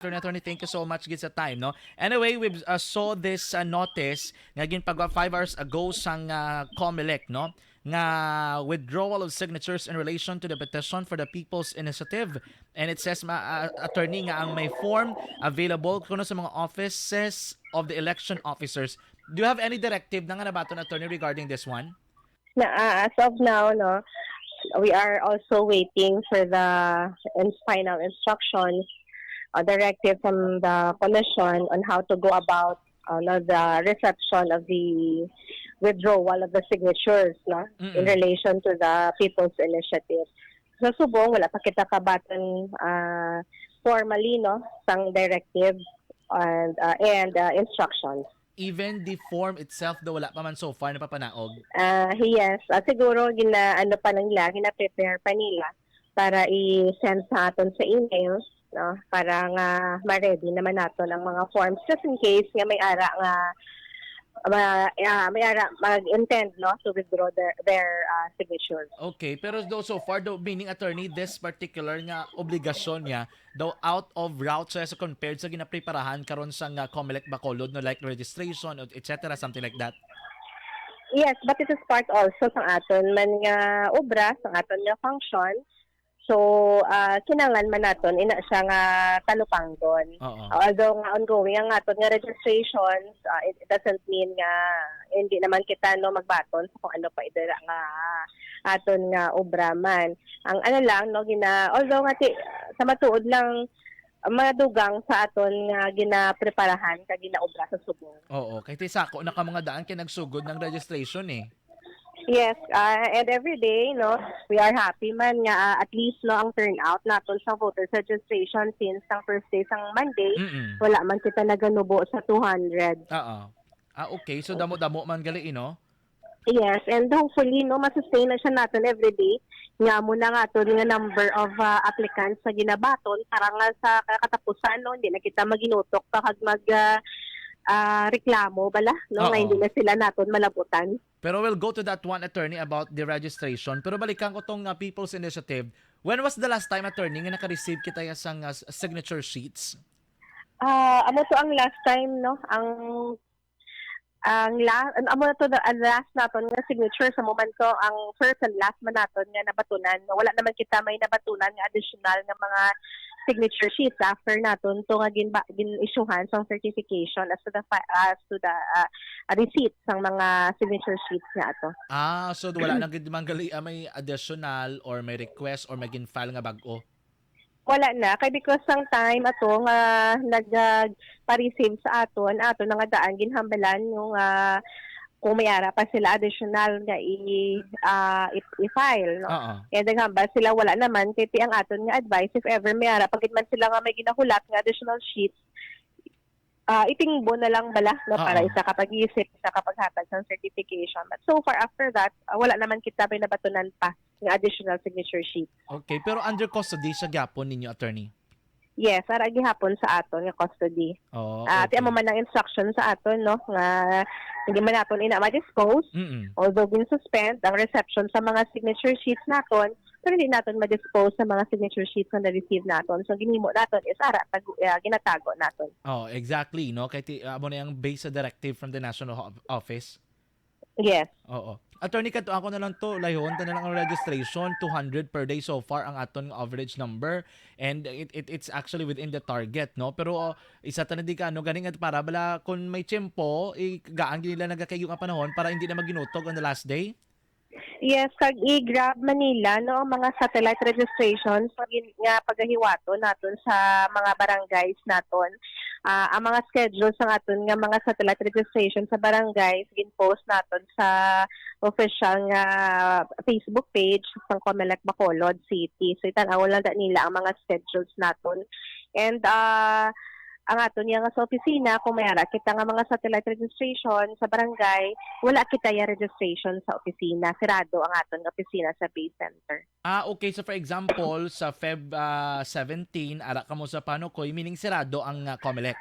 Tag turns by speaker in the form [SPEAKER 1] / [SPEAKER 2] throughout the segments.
[SPEAKER 1] Attorney, attorney, thank you so much gid sa time, no? Anyway, we uh, saw this uh, notice nga gin pag 5 hours ago sang uh, COMELEC, no? Nga withdrawal of signatures in relation to the petition for the People's Initiative. And it says, ma, uh, attorney, nga ang may form available kuno sa mga offices of the election officers. Do you have any directive na nga nabaton, attorney, regarding this one?
[SPEAKER 2] Na, ah, as of now, no, we are also waiting for the in- final instructions, uh, directive from the commission on how to go about uh, no, the reception of the withdrawal of the signatures no, in
[SPEAKER 1] Mm-mm.
[SPEAKER 2] relation to the People's Initiative. Sa subong, wala pa kita kabatan uh, formally no, sang directive and, uh, and uh, instructions.
[SPEAKER 1] Even the form itself, daw wala pa man so far napapanaog.
[SPEAKER 2] Ah, yes. Ah, siguro gina ano pa lang nila, gina-prepare pa nila para i-send sa aton sa email, no? Para nga ma-ready naman nato ang mga forms just in case nga may ara nga ma, ah, may ara mag-intend no to withdraw their their ah, signatures.
[SPEAKER 1] Okay, pero though so far, though, meaning attorney, this particular nga obligasyon niya, though out of route sa compared sa ginapreparahan karon sa nga COMELEC Bacolod, no, like registration, etc., something like that.
[SPEAKER 2] Yes, but it is part also sa aton man nga obra, sa aton nga function. So, ah, kinangan man naton ina siya nga talupanggon.
[SPEAKER 1] Oo.
[SPEAKER 2] Although nga ongoing ang aton nga registrations, uh, it, it doesn't mean nga hindi naman kita no magbaton sa kung ano pa idara nga aton nga obra man. Ang ano lang no gina although nga ti, sa matuod lang ang mga dugang sa aton nga ginapreparahan ka ginaobra sa subong.
[SPEAKER 1] Oo, kay ti sako na ka mga daan kay nagsugod ng registration eh.
[SPEAKER 2] Yes, uh, and every day, no, we are happy man nga uh, at least no ang turnout naton sa voters registration since ang first day sang Monday,
[SPEAKER 1] Mm.
[SPEAKER 2] wala man kita naganubo sa 200.
[SPEAKER 1] Oo. Ah, okay. So damo-damo man gali, no?
[SPEAKER 2] Yes, and hopefully no masustain na siya natin every day. Nga mo na nga to nga number of uh, applicants na ginabaton para nga sa katapusan no hindi na kita maginutok pa kag mag uh, uh, reklamo bala no nga
[SPEAKER 1] Oo.
[SPEAKER 2] hindi na sila naton malabutan.
[SPEAKER 1] Pero we'll go to that one, attorney, about the registration. Pero balikan ko tong uh, People's Initiative. When was the last time, attorney, nga naka-receive kita sang uh, signature sheets?
[SPEAKER 2] Ah, amo to ang last time no ang ang last amo to the ang last naton nga signature sa moment ko ang first and last man naton nga nabatunan wala naman kita may nabatunan nga additional nga mga signature sheets after naton to nga gin gin-issuehan sang certification as to the as to the ah, receipt sang mga signature sheets nga ato.
[SPEAKER 1] Ah, so wala nang gid man gali ah, may additional or may request or may gin-file nga bag-o.
[SPEAKER 2] wala na kay because sang time ato nga nag uh, pa-receive sa aton ato nga daan ginhambalan yung ah, kung may ara pa sila additional nga i i- i-file no
[SPEAKER 1] Oo.
[SPEAKER 2] kaya naghambal sila wala naman kay ti ang aton nga advice if ever may ara pagit man sila nga may ginahulat nga additional sheets ah itingbo na lang bala no para
[SPEAKER 1] Oo.
[SPEAKER 2] isa kapag isip isa kapag hatag ng certification but so far after that ah, wala naman kita may nabatunan pa nga additional signature sheet
[SPEAKER 1] Okay, pero under custody sa gyapon ninyo, attorney.
[SPEAKER 2] Yes, ara gihapon sa aton nga custody.
[SPEAKER 1] Oh,
[SPEAKER 2] Ah,
[SPEAKER 1] okay.
[SPEAKER 2] Ati amo man ang instruction sa aton no nga hindi man naton ina ma-dispose
[SPEAKER 1] Mm-mm.
[SPEAKER 2] although gin suspend ang reception sa mga signature sheets naton pero hindi naton ma-dispose sa mga signature sheets na na-receive naton. So ginhimo naton is ara tago, ah, ginatago naton.
[SPEAKER 1] Oh, exactly, no? Kay ti amo na yung base sa directive from the National Office.
[SPEAKER 2] Yes.
[SPEAKER 1] Oo. Attorney kato ako na lang to, layhon na lang ang registration. 200 per day so far ang aton average number. And it, it it's actually within the target no? Pero uh, isa ta na di ka ano ganing at para bala kung may tiyempo i gaan nila nagakayo nga panahon para hindi na maginutog on the last day?
[SPEAKER 2] Yes, kag i-grab Manila no ang mga satellite registrations pag nga pagahiwato naton sa mga barangays naton. Ah, ang mga schedule sa aton nga mga satellite registration sa barangays gin-post naton sa official nga Facebook page ng Comelec Bacolod City. So itan-aw lang nila ang mga schedules naton. And ah ang aton nga nga sa opisina kung may ara kita nga mga satellite registration sa barangay wala kita ya registration sa opisina. Sirado ang aton nga opisina sa base center.
[SPEAKER 1] Ah okay. So for example sa Feb ah, 17 ara ka mo sa Panokoy meaning sirado ang uh, COMELEC?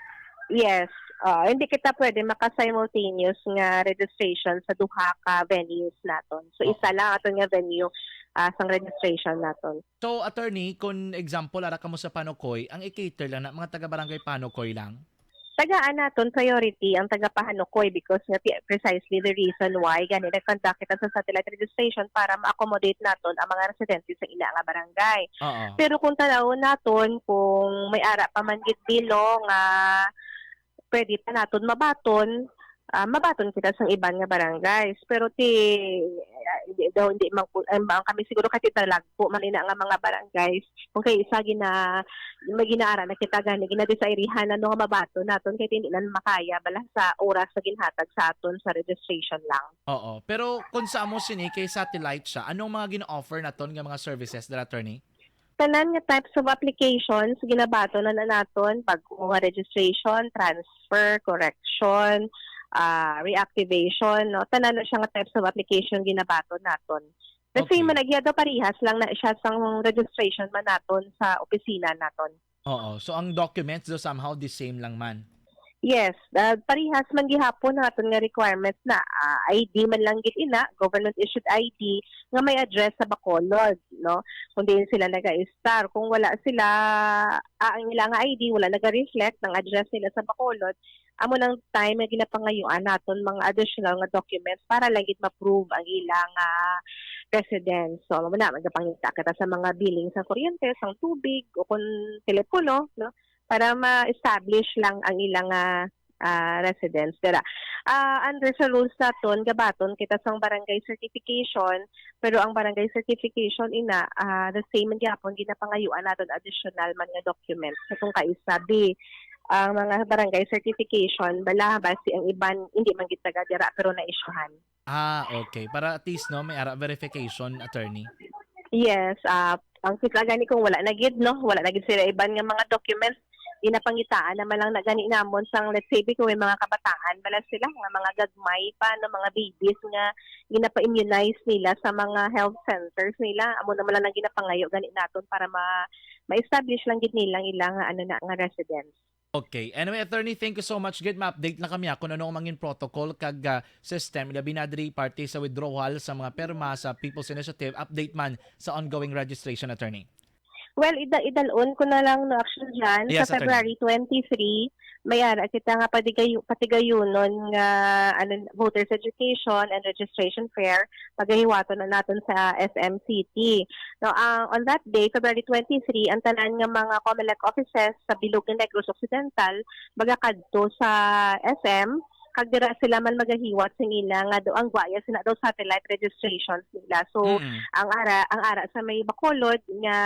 [SPEAKER 2] Yes. Ah, hindi kita pwede maka-simultaneous nga registration sa duha ka venues naton. So
[SPEAKER 1] Oh.
[SPEAKER 2] isa lang aton nga venue ah, sang registration naton.
[SPEAKER 1] So attorney, kung example ara kamo sa Panokoy, ang i-cater lang na mga taga barangay Panokoy lang.
[SPEAKER 2] tagaan naton priority ang taga Pahanukoy because nga precisely the reason why gani nag-conduct kita sa satellite registration para ma-accommodate naton ang mga residente sa ina nga barangay.
[SPEAKER 1] Oo.
[SPEAKER 2] Pero kung tanaw naton kung may ara pa man gid bilo nga pwede pa naton mabaton ah, mabaton kita sa iban nga barangays pero ti ah, hindi daw hindi man ang ang kami siguro kasi talagpo man ina nga mga barangays kung kay isa gina may ginaara na kita gani ginadesayrihan ano nga mabaton naton kay hindi na makaya bala sa oras sa ginhatag sa aton sa registration lang
[SPEAKER 1] Oo. Pero kung sa amo sini kay satellite siya, anong mga gina-offer naton nga mga services dala attorney?
[SPEAKER 2] tanan nga types of applications ginabato na na naton pag registration, transfer, correction, ah, reactivation, no? Tanan na siya nga types of application ginabato naton. The
[SPEAKER 1] Okay.
[SPEAKER 2] same man nagyado parihas lang na siya sang registration man naton sa opisina naton.
[SPEAKER 1] Oo. So ang documents do somehow the same lang man.
[SPEAKER 2] Yes, uh, parihas man gihapon naton nga requirements na ah, ID man lang gid ina, government issued ID nga may address sa Bacolod, no? Kung di sila naga-star, kung wala sila ah, ang ilang ID wala naga-reflect ng address nila sa Bacolod, amo nang time nga ginapangayuan naton mga additional nga documents para lang gid ma-prove ang ilang ah, residence. So, mo na magapangita kita sa mga billing sa kuryente, sa tubig o kung telepono, no? Para ma-establish lang ang ilang ah, ah, residence. Dira. Ah, under sa rules naton gabaton kita sang barangay certification, pero ang barangay certification ina ah, the same gyapon ginapangayuan naton additional man nga documents. So kung kaisabi ang mga barangay certification bala basi ang iban hindi man gid taga dira pero na-issuehan.
[SPEAKER 1] Ah, okay. Para at least no, may ara verification attorney.
[SPEAKER 2] Yes, ah ang kita gani kung wala na gid no, wala na gid sila iban nga mga documents ginapangitaan naman lang na gani namon sang let's say kung may mga kabataan bala sila nga mga gagmay pa no mga babies nga ginapa-immunize nila sa mga health centers nila amo na ginapangayo gani naton para ma ma-establish lang gid nilang ilang ano na nga residence.
[SPEAKER 1] Okay. Anyway, attorney, thank you so much. Good ma-update na kami kung ano ang mangin protocol kag ah, system ilabi na diri party sa withdrawal sa mga perma sa People's Initiative update man sa ongoing registration attorney.
[SPEAKER 2] Well, ida idalon ko na lang no action dyan
[SPEAKER 1] Yes,
[SPEAKER 2] sa February 23 may ara kita nga patigayu patigayunon nga ano voters education and registration fair pagahiwato na naton sa SM City. No, ang on that day February 23 ang tanan nga mga COMELEC offices sa Bilog ng Negros Occidental magakadto sa SM kag dira sila man magahiwat sa ila nga do ang guaya sina daw satellite registrations nila. So
[SPEAKER 1] Mm-mm.
[SPEAKER 2] ang ara ang ara sa may Bacolod nga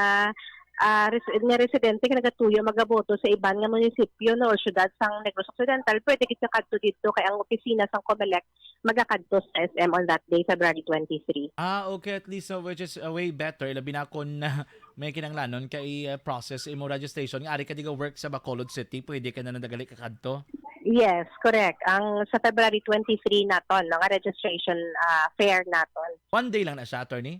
[SPEAKER 2] ah, res- nga residente nga nagatuyo magaboto sa iban nga munisipyo no or syudad sang Negros Occidental pwede kita kadto dito kay ang opisina sang COMELEC magakadto sa SM on that day February 23
[SPEAKER 1] Ah, okay. At least, uh, which is uh, way better. Ilabi na kung uh, may kinanglanon kay uh, process imo registration. Nga, ari ka di ka work sa Bacolod City, pwede ka na nadagali ka kadto.
[SPEAKER 2] Yes, correct. Ang sa February 23 naton no, nga registration ah, fair naton.
[SPEAKER 1] One day lang na siya, attorney.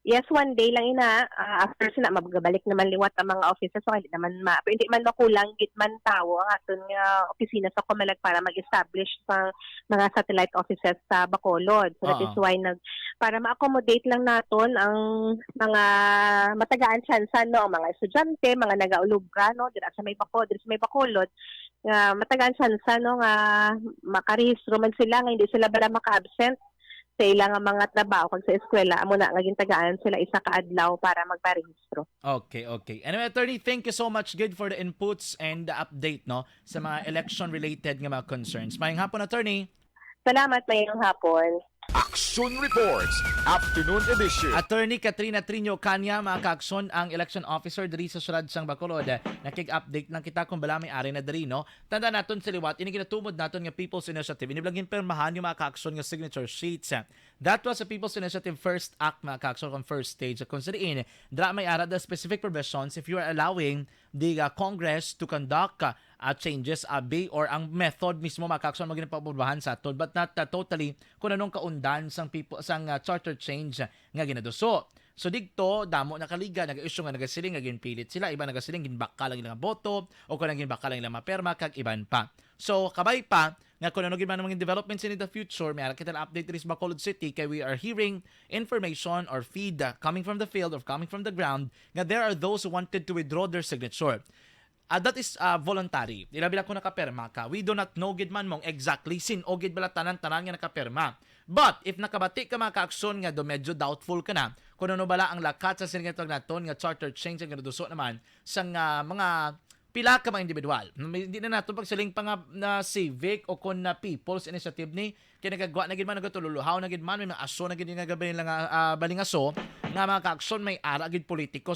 [SPEAKER 2] Yes, one day lang ina. Ah, after sina magabalik naman liwat ang mga offices so hindi naman ma hindi man makulang git man tawo. Ang aton nga opisina sa Comelec para mag-establish sa mga satellite offices sa Bacolod. So that is
[SPEAKER 1] Oo.
[SPEAKER 2] why nag para ma-accommodate lang naton ang mga matagaan tsansa no ang mga estudyante, mga nagaulubra no dira sa may Bacolod, dira sa may Bacolod. Nga matagaan tsansa no nga makarehistro man sila nga hindi sila bala maka-absent sa ilang nga mga trabaho kag sa eskwela amo na nga gintagaan sila isa ka adlaw para magparehistro.
[SPEAKER 1] Okay, okay. Anyway, attorney, thank you so much good for the inputs and the update no sa mga election related nga mga concerns. Mayang hapon, attorney.
[SPEAKER 2] Salamat mayong hapon.
[SPEAKER 3] Action Reports, Afternoon Edition.
[SPEAKER 1] Attorney Katrina Trino Kanya, mga kaakson ang election officer diri sa Surad sang Bacolod. Nakig-update lang kita kung bala may ari na diri, no? Tanda naton sa liwat, ini ginatumod naton nga People's Initiative. Iniblagin permahan yung mga kaakson nga signature sheets. That was a People's Initiative first act, mga kaakson, on first stage. Considering, dra may ara the specific provisions if you are allowing the uh, Congress to conduct uh, uh, changes abi or ang method mismo makakson mo ginapabulbahan sa aton but not uh, totally kung anong kaundan sang people sang uh, charter change nga ginaduso. So digto damo nakaliga nag-issue nga nagasiling nga ginpilit sila. Iba nagasiling ginbaka lang ilang boto o kung ginbaka lang ilang maperma kag iban pa. So kabay pa nga kung ano man ang mga developments in the future may kita na update diri sa Bacolod City kay we are hearing information or feed uh, coming from the field or coming from the ground nga there are those who wanted to withdraw their signature Ah, that is uh, voluntary. Lang kung nakaperma ka. We do not know gid man mong exactly sin o gid bala tanan-tanan nga nakaperma. But if nakabati ka mga kaaksyon nga do medyo doubtful ka na kung ano bala ang lakat sa sinigatog naton nga charter change nga naduso naman sa nga mga pila ka mga individual. Hindi na nato pagsiling pa nga na civic o kon na people's initiative ni kaya nagagawa na gid man nagatululuhaw na gid man may mga aso na gid nga gabi lang uh, balingaso nga mga kaaksyon may ara gid politiko